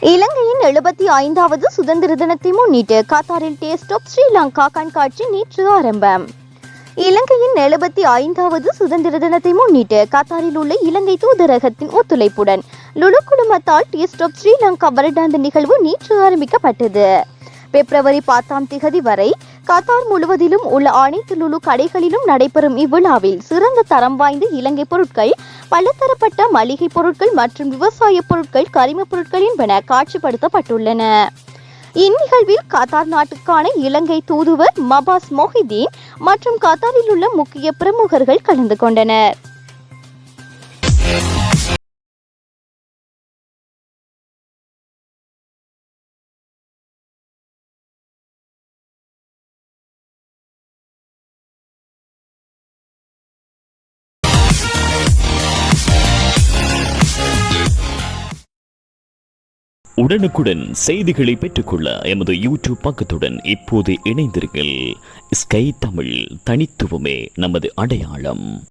இலங்கையின் எழுபத்தி ஐந்தாவது சுதந்திர தினத்தை முன்னிட்டு கத்தாரில் டேஸ்ட் ஆஃப் ஸ்ரீலங்கா கண்காட்சி நேற்று ஆரம்பம். இலங்கையின் எழுபத்தி ஐந்தாவது சுதந்திர தினத்தை முன்னிட்டு கத்தாரில் உள்ள இலங்கை தூதரகத்தின் ஒத்துழைப்புடன் லுலு குழுமத்தால் டேஸ்ட் ஆஃப் ஸ்ரீலங்கா வருடாந்த நிகழ்வு நேற்று ஆரம்பிக்கப்பட்டது. பிப்ரவரி பத்தாம் திகதி வரை கத்தார் முழுவதிலும் உள்ள அனைத்து லுலு கடைகளிலும் நடைபெறும் இவ்விழாவில் சிறந்த தரம் வாய்ந்த இலங்கை பொருட்கள் பலதரப்பட்ட மளிகை பொருட்கள் மற்றும் விவசாய பொருட்கள் கரிம பொருட்கள் என்பன காட்சிப்படுத்தப்பட்டுள்ளன. இந்நிகழ்வில் கத்தார் நாட்டுக்கான இலங்கை தூதுவர் மபாஸ் மொஹிதீன் மற்றும் கத்தாரில் உள்ள முக்கிய பிரமுகர்கள் கலந்து கொண்டனர். உடனுக்குடன் செய்திகளை பெற்றுக்கொள்ள எமது யூடியூப் பக்கத்துடன் இப்போது இணைந்திருங்கள். ஸ்கை தமிழ் தனித்துவமே நமது அடையாளம்.